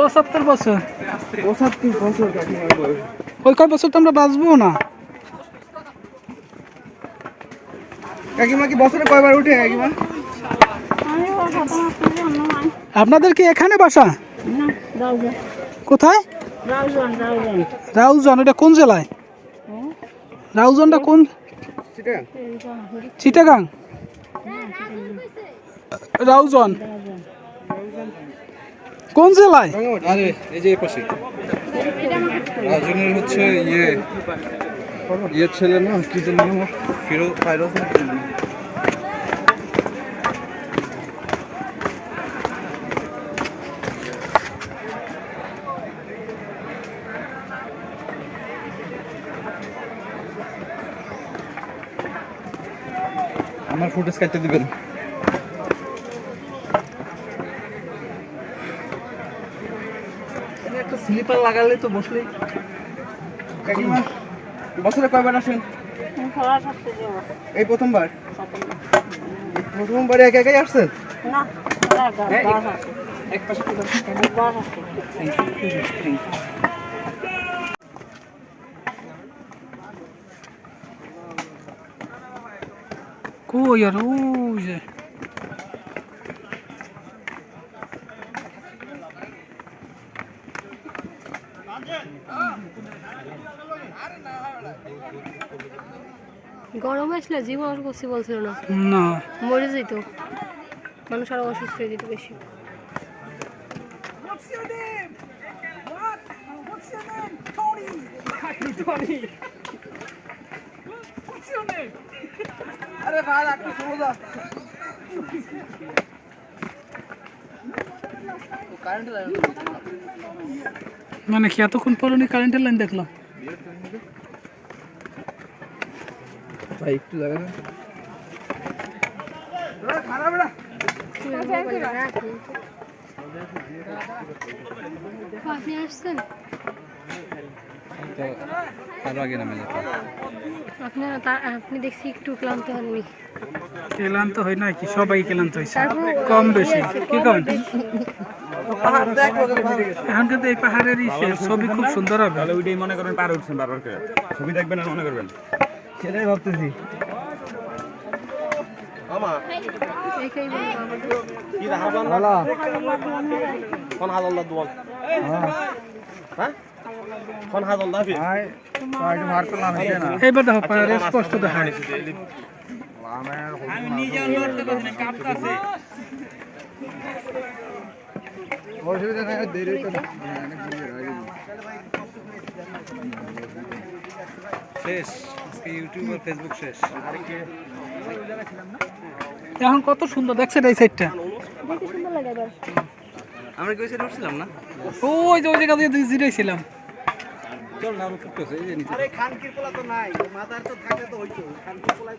পঁচাত্তর বছর। পঁচাত্তর বছর ওই কয় বছর তো আমরা বাঁচবো না। কাকিমা কি বছরে কয়বার উঠে কাকিমা? আপনাদের কি এখানে বাসা? কোথায়? রাউজন এটা কোন জেলায়? রাউজনটা কোন? চিটাগাং। চিটাগাং। রাউজন। কোন জেলায়? আরে, এই যে পাশে। রাজনের হচ্ছে ইয়ে ইয়ে ছেলে না, কি নাম? ফিরোজ ফাইরোজ আমার ফুটেজ কাটতে দিবেন। একটা স্লিপার লাগালে তো বসলেই। কাকিমা বছরে কয়বার আসেন? এই প্রথমবার? প্রথমবার একা একাই আসছেন? এক পাশে যে? গরম আসলে জীবন আর করছি বলছিল না। না। মরে যেত। মানুষ আরও অসুস্থ হয়ে যেত বেশি। আরে ভাই একটু শুরু মানে কি এতক্ষণ পর উনি কারেন্টের লাইন দেখলাম? ভাই একটু আপনি আসছেন? তো আরও আগে নামে যেত। আপনার আপনি দেখছি একটু ক্লান্ত হননি। ক্লান্ত হয় না কি সবাই ক্লান্ত হয়েছে কম বেশি। কি কন? এখন কিন্তু এই পাহাড়ের ছবি খুব সুন্দর হবে। তাহলে ওইটাই মনে করেন পার উঠছেন বারবার করে ছবি দেখবেন আর মনে করবেন। সেটাই ভাবতেছি। কোন হাজার দোয়াল হ্যাঁ? না। অসুবিধা নাই দেরি তো শেষ আজকে ইউটিউব আর ফেসবুক শেষ এখন কত সুন্দর দেখছেন এই সাইডটা সুন্দর লাগে আমরা কি ওই সাইডে উঠছিলাম না? ওই যে ওই জায়গা দিয়ে জিরাইছিলাম চল না আরও ফুটতেছে এই যে নিচে। আরে খানকির পোলা তো নাই মাথার তো থাকলে তো হইতো খানকির পোলা